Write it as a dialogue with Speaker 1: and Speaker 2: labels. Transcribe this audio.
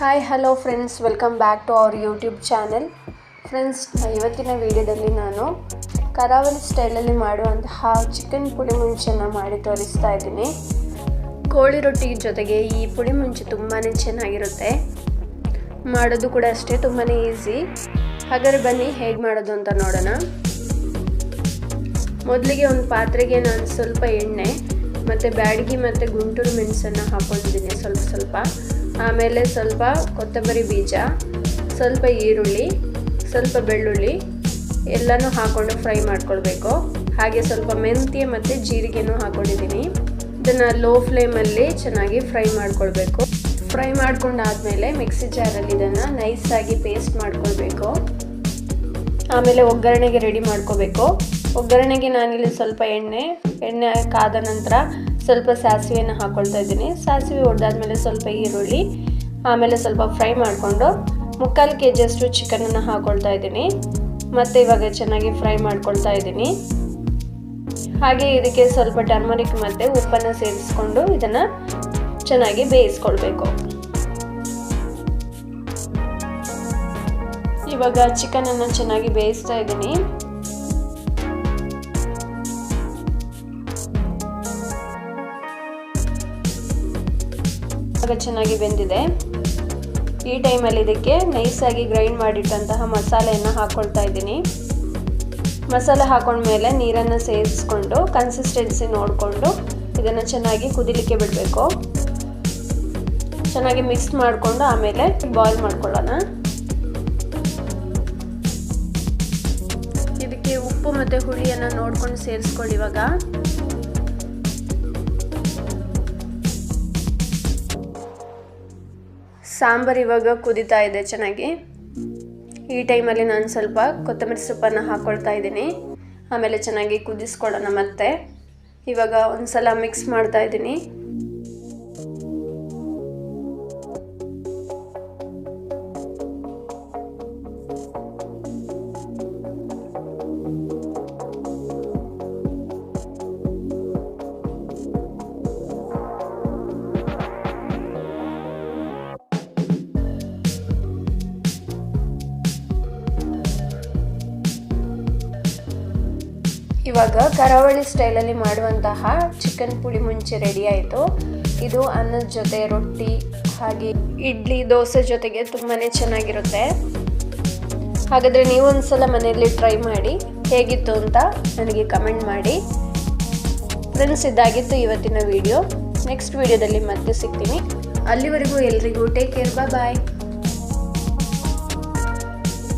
Speaker 1: Hi hello friends welcome back to our YouTube channel friends ಇವತ್ತಿನ ವಿಡಿಯೋದಲ್ಲಿ ನಾನು ಕರಾವಳಿ ಸ್ಟೈಲಲ್ಲಿ ಮಾಡುವಂತಹ ಚಿಕನ್ ಪುಡಿ ಮುಂಚೆನ ಮಾಡಿ ತೋರಿಸ್ತಾ ಇದ್ದೀನಿ. ಕೋಳಿ ರೊಟ್ಟಿ ಜೊತೆಗೆ ಈ ಪುಡಿ ಮುಂಚೆ ತುಂಬಾ ಚೆನ್ನಾಗಿರುತ್ತೆ. ಮಾಡೋದು ಕೂಡ ಅಷ್ಟೇ ತುಂಬಾ ಈಸಿ ಹಾಗಾದ್ರೆ ಬನ್ನಿ, ಹೇಗೆ ಮಾಡೋದು ಅಂತ ನೋಡೋಣ. ಮೊದಲಿಗೆ ಒಂದು ಪಾತ್ರೆಗೆ ನಾನು ಸ್ವಲ್ಪ ಎಣ್ಣೆ, ಮತ್ತು ಬ್ಯಾಡಗಿ ಮತ್ತು ಗುಂಟೂರು ಮೆಣಸನ್ನು ಹಾಕೊಂಡಿದ್ದೀನಿ ಸ್ವಲ್ಪ ಸ್ವಲ್ಪ. ಆಮೇಲೆ ಸ್ವಲ್ಪ ಕೊತ್ತಂಬರಿ ಬೀಜ, ಸ್ವಲ್ಪ ಈರುಳ್ಳಿ, ಸ್ವಲ್ಪ ಬೆಳ್ಳುಳ್ಳಿ, ಎಲ್ಲನೂ ಹಾಕ್ಕೊಂಡು ಫ್ರೈ ಮಾಡ್ಕೊಳ್ಬೇಕು. ಹಾಗೆ ಸ್ವಲ್ಪ ಮೆಂತ್ಯ ಮತ್ತು ಜೀರಿಗೆನೂ ಹಾಕೊಂಡಿದ್ದೀನಿ. ಇದನ್ನು ಲೋ ಫ್ಲೇಮಲ್ಲಿ ಚೆನ್ನಾಗಿ ಫ್ರೈ ಮಾಡ್ಕೊಳ್ಬೇಕು. ಫ್ರೈ ಮಾಡ್ಕೊಂಡಾದಮೇಲೆ ಮಿಕ್ಸಿ ಜಾರಲ್ಲಿ ಇದನ್ನು ನೈಸಾಗಿ ಪೇಸ್ಟ್ ಮಾಡ್ಕೊಳ್ಬೇಕು. ಆಮೇಲೆ ಒಗ್ಗರಣೆಗೆ ರೆಡಿ ಮಾಡ್ಕೋಬೇಕು ಒಗ್ಗರಣೆಗೆ ನಾನಿಲ್ಲಿ ಸ್ವಲ್ಪ ಎಣ್ಣೆ ಎಣ್ಣೆ ಕಾದ ನಂತರ ಸ್ವಲ್ಪ ಸಾಸಿವೆಯನ್ನು ಹಾಕ್ಕೊಳ್ತಾ ಇದ್ದೀನಿ. ಸಾಸಿವೆ ಹೊಡೆದಾದ್ಮೇಲೆ ಸ್ವಲ್ಪ ಈರುಳ್ಳಿ, ಆಮೇಲೆ ಸ್ವಲ್ಪ ಫ್ರೈ ಮಾಡಿಕೊಂಡು ಮುಕ್ಕಾಲು ಕೆ ಜಿಯಷ್ಟು ಚಿಕನನ್ನು ಹಾಕ್ಕೊಳ್ತಾ ಇದ್ದೀನಿ. ಮತ್ತು ಇವಾಗ ಚೆನ್ನಾಗಿ ಫ್ರೈ ಮಾಡ್ಕೊಳ್ತಾ ಇದ್ದೀನಿ. ಹಾಗೆ ಇದಕ್ಕೆ ಸ್ವಲ್ಪ ಟರ್ಮರಿಕ್ ಮತ್ತು ಉಪ್ಪನ್ನು ಸೇರಿಸ್ಕೊಂಡು ಇದನ್ನು ಚೆನ್ನಾಗಿ ಬೇಯಿಸ್ಕೊಳ್ಬೇಕು. ಇವಾಗ ಚಿಕನನ್ನು ಚೆನ್ನಾಗಿ ಬೇಯಿಸ್ತಾ ಇದ್ದೀನಿ. ಚೆನ್ನಾಗಿ ಬೆಂದಿದೆ. ಈ ಟೈಮಲ್ಲಿ ಇದಕ್ಕೆ ನೈಸಾಗಿ ಗ್ರೈಂಡ್ ಮಾಡಿಟ್ಟಂತಹ ಮಸಾಲೆಯನ್ನು ಹಾಕ್ಕೊಳ್ತಾ ಇದ್ದೀನಿ. ಮಸಾಲೆ ಹಾಕೊಂಡ್ಮೇಲೆ ನೀರನ್ನು ಸೇರಿಸ್ಕೊಂಡು ಕನ್ಸಿಸ್ಟೆನ್ಸಿ ನೋಡಿಕೊಂಡು ಇದನ್ನು ಚೆನ್ನಾಗಿ ಕುದಿಲಿಕ್ಕೆ ಬಿಡಬೇಕು. ಚೆನ್ನಾಗಿ ಮಿಕ್ಸ್ ಮಾಡಿಕೊಂಡು ಆಮೇಲೆ ಬಾಯ್ಲ್ ಮಾಡ್ಕೊಳ್ಳೋಣ. ಇದಕ್ಕೆ ಉಪ್ಪು ಮತ್ತು ಹುಳಿಯನ್ನು ನೋಡ್ಕೊಂಡು ಸೇರಿಸ್ಕೊಳ್ಳಿ ಇವಾಗ. ಸಾಂಬಾರು ಇವಾಗ ಕುದೀತಾ ಇದೆ ಚೆನ್ನಾಗಿ. ಈ ಟೈಮಲ್ಲಿ ನಾನು ಸ್ವಲ್ಪ ಕೊತ್ತಂಬರಿ ಸೊಪ್ಪನ್ನು ಹಾಕ್ಕೊಳ್ತಾ ಇದ್ದೀನಿ. ಆಮೇಲೆ ಚೆನ್ನಾಗಿ ಕುದಿಸ್ಕೊಳ್ಳೋಣ ಮತ್ತೆ. ಇವಾಗ ಒಂದು ಸಲ ಮಿಕ್ಸ್ ಮಾಡ್ತಾ ಇದ್ದೀನಿ. ಇವಾಗ ಕರಾವಳಿ ಸ್ಟೈಲಲ್ಲಿ ಮಾಡುವಂತಹ ಚಿಕನ್ ಪುಡಿ ಮುಂಚೆ ರೆಡಿ ಆಯಿತು. ಇದು ಅನ್ನದ ಜೊತೆ ರೊಟ್ಟಿ, ಹಾಗೆ ಇಡ್ಲಿ, ದೋಸೆ ಜೊತೆಗೆ ತುಂಬಾ ಚೆನ್ನಾಗಿರುತ್ತೆ. ಹಾಗಾದರೆ ನೀವು ಒಂದ್ಸಲ ಮನೆಯಲ್ಲಿ ಟ್ರೈ ಮಾಡಿ, ಹೇಗಿತ್ತು ಅಂತ ನನಗೆ ಕಮೆಂಟ್ ಮಾಡಿ. ಫ್ರೆಂಡ್ಸ್ ಇದಾಗಿತ್ತು ಇವತ್ತಿನ ವಿಡಿಯೋ ನೆಕ್ಸ್ಟ್ ವಿಡಿಯೋದಲ್ಲಿ ಮತ್ತೆ ಸಿಗ್ತೀನಿ. ಅಲ್ಲಿವರೆಗೂ ಎಲ್ರಿಗೂ ಟೇಕ್ ಕೇರ್ ಬಾಯ್